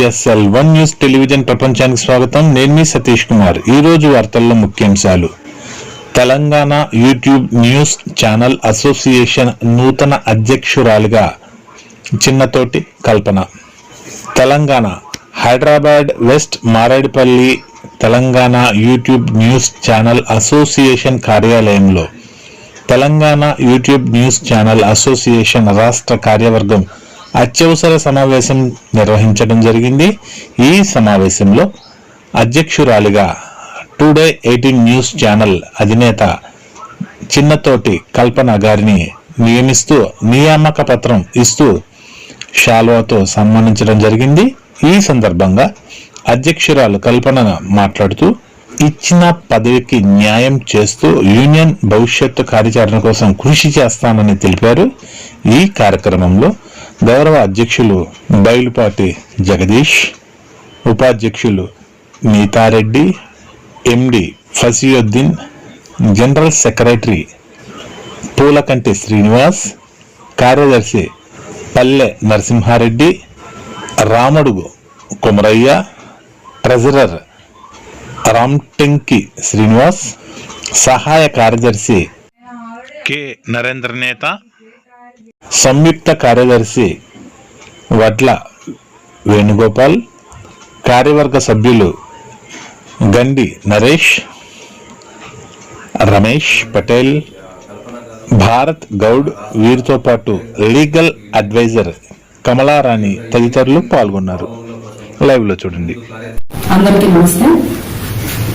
TSL one news television ప్రపంచానికి స్వాగతం. నేను మీ సతీష్ కుమార్. ఈ రోజు వార్తల్లో ముఖ్యాంశాలు. Telangana YouTube news channel association నూతన అధ్యక్షురాలిగా Chinnathoti Kalpana. Telangana Hyderabad west Maredupalli Telangana YouTube news channel association కార్యాలయంలో. Telangana YouTube news channel association రాష్ట్ర కార్యవర్గం అత్యవసర సమావేశం నిర్వహించడం జరిగింది. ఈ సమావేశంలో అధ్యక్షురాలిగా టుడే ఎయిటీన్ న్యూస్ ఛానల్ అధినేత చిన్నతోటి కల్పన గారిని నియమిస్తూ నియామక పత్రం ఇస్తూ షాల్వాతో సన్మానించడం జరిగింది. ఈ సందర్భంగా అధ్యక్షురాలు కల్పన మాట్లాడుతూ ఇచ్చిన పదవికి న్యాయం చేస్తూ యూనియన్ భవిష్యత్తు కార్యాచరణ కోసం కృషి చేస్తానని తెలిపారు. ఈ కార్యక్రమంలో గౌరవ అధ్యక్షులు బయలుపాటి జగదీష్ ఉపాధ్యక్షులు Neethareddy MD Fasiuddin general secretary Poolakanti Srinivas కార్యదర్శి పల్లె నరసింహారెడ్డి రామడుగు కుమరయ్య ట్రెజరర్ రామ్టెంకి శ్రీనివాస్ సహాయ కార్యదర్శి కె నరేంద్ర నేత సంయుక్త కార్యదర్శి వడ్ల వేణుగోపాల్ కార్యవర్గ సభ్యులు గండి నరేష్ రమేష్ పటేల్ భారత్ గౌడ్ వీరితో పాటు లీగల్ అడ్వైజర్ కమలారాణి తదితరులు పాల్గొన్నారు. లైవ్లో చూడండి. అందరికీ నమస్తే.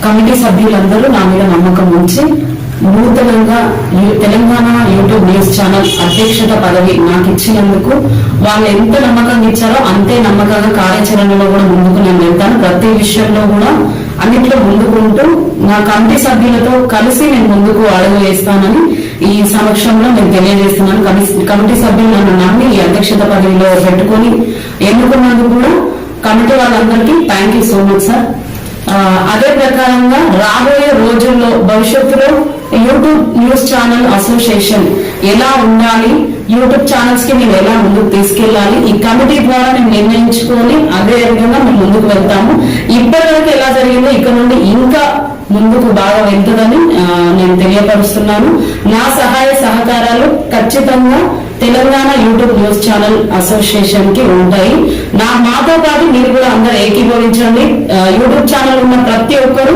కమిటీ సభ్యులందరూ నా మీద నమ్మకం ఉంచి నూతనంగా తెలంగాణ యూట్యూబ్ న్యూస్ ఛానల్ అధ్యక్షత పదవి నాకు ఇచ్చినందుకు వాళ్ళు ఎంత నమ్మకం ఇచ్చారో అంతే నమ్మకంగా కార్యాచరణలో కూడా ముందుకు నేను వెళ్తాను. ప్రతి విషయంలో కూడా అన్నింటిలో ముందుకుంటూ నా కమిటీ సభ్యులతో కలిసి నేను ముందుకు అడుగు వేస్తానని ఈ సమక్షంలో నేను తెలియజేస్తున్నాను. కమిటీ సభ్యులు నన్ను నమ్మి ఈ అధ్యక్షత పదవిలో పెట్టుకొని ఎన్నుకున్నందుకు కూడా కమిటీ వాళ్ళందరికీ thank you so much sir అదే ప్రకారంగా రాబోయే రోజుల్లో భవిష్యత్తులో యూట్యూబ్ న్యూస్ ఛానల్ అసోసియేషన్ ఎలా ఉండాలి? యూట్యూబ్ ఛానల్స్కి మేము ఎలా ముందుకు తీసుకెళ్ళాలి? ఈ కమిటీ ద్వారా మేము నిర్ణయించుకొని అదే విధంగా మేము ముందుకు వెళ్తాము. ఇప్పటి వరకు ఎలా జరిగిందో ఇక్కడ నుండి ఇంకా ముందుకు బాగా వెళ్తుందని నేను తెలియపరుస్తున్నాను. నా సహాయ సహకారాలు ఖచ్చితంగా తెలంగాణ యూట్యూబ్ న్యూస్ ఛానల్ అసోసియేషన్కి ఉంటాయి. నా మాతో పాటు మీరు కూడా అందరూ ఏకీభవించండి. యూట్యూబ్ ఛానల్ ఉన్న ప్రతి ఒక్కరు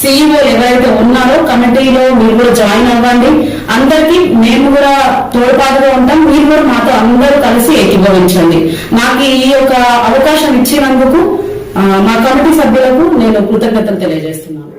సీఈఓ ఎవరైతే ఉన్నారో కమిటీలో మీరు కూడా జాయిన్ అవ్వండి. అందరికీ మేము కూడా తోడ్పాటుగా ఉంటాం. మీరు కూడా మాతో అందరూ కలిసి ఏకీభవించండి. నాకు ఈ యొక్క అవకాశం ఇచ్చినందుకు మా కమిటీ సభ్యులకు నేను కృతజ్ఞతలు తెలియజేస్తున్నాను.